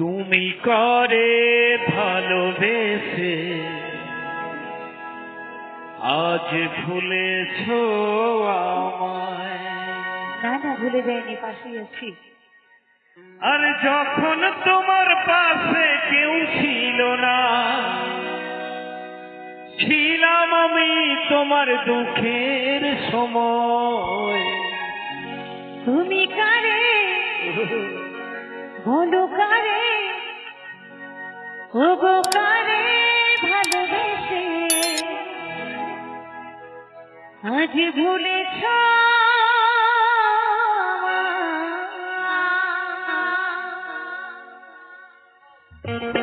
তুমি করে ভালোবেসে আজ ভুলেছ আমায়। না না ভুলে যায়নি পাশেই আছি। আর যখন তোমার পাশে কেউ ছিল না ছিলাম আমি তোমার দুঃখের সময়। তুমি কারে? বলো কারে? ও গো কারে ভালোবেসে আজ ভুলেছ তুমি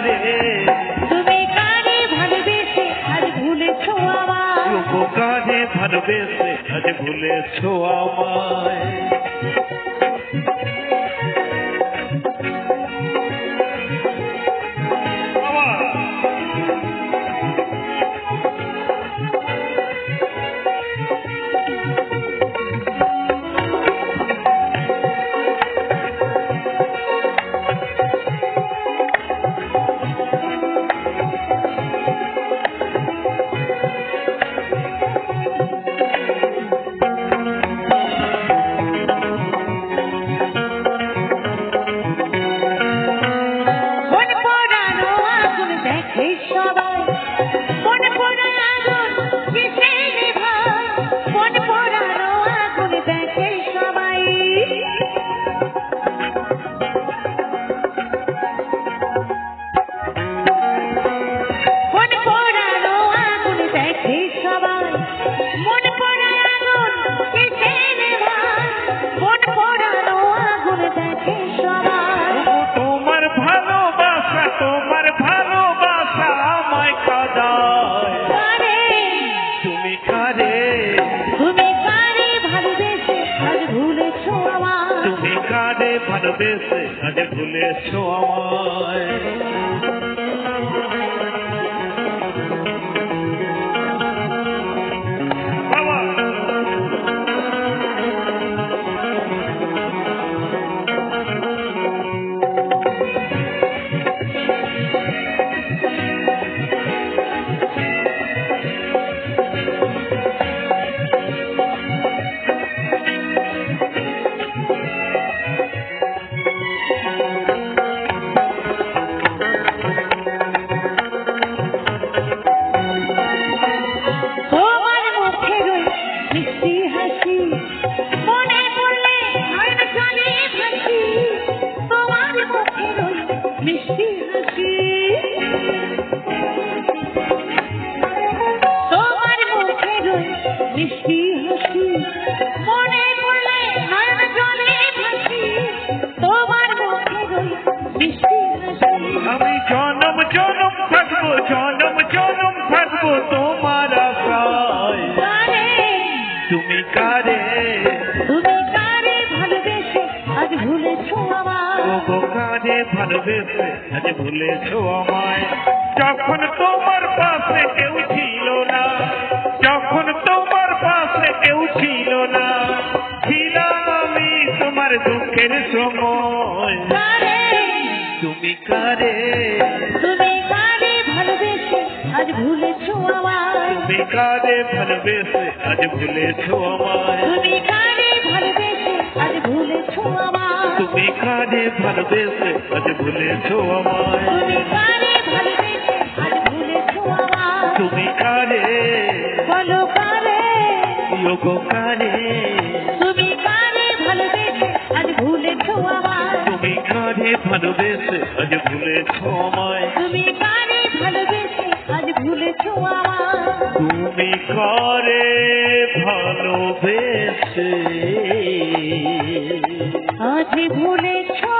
কারে তুমি কারে ভালোবেসে আজ ভুলেছো আমায়। রূপ কাজে ভালোবেসে আজ ভুলেছো আমায়। তুমি কারে ভালোবেসে আজ ভুলেছ আমায় আমি জনম জনম থাকব জনম জনম থাকব তোমার আশায়। তুমি কারে? তুমি কারে ভালোবেসে? আজ ভুলেছ আমায়। ও কারে ভালোবেসে? আজ ভুলেছো আমায়। যখন তোমার পাশে তুমি কারে? তুমি কারে ভালোবেসে আজ ভুলেছো আমায়? তুমি কারে ভালোবেসে আজ ভুলেছো আমায়? তুমি কারে ভালোবেসে আজ ভুলেছো আমায়? তুমি কারে ভালোবেসে আজ ভুলেছো আমায়? তুমি কারে ভালোবেসে আজ ভুলেছো আমায়? তুমি কারে? বলো কারে? ইয়োগো কারে? তুমি কারে ভালোবেসে আজ ভুলেছো আমায়? কারে ভালোবেসে আজ ভুলেছো আমায়। তুমি কারে ভালোবেসে আজ ভুলেছো আমায়? তুমি কারে ভালোবেসে? আজ ভুলেছো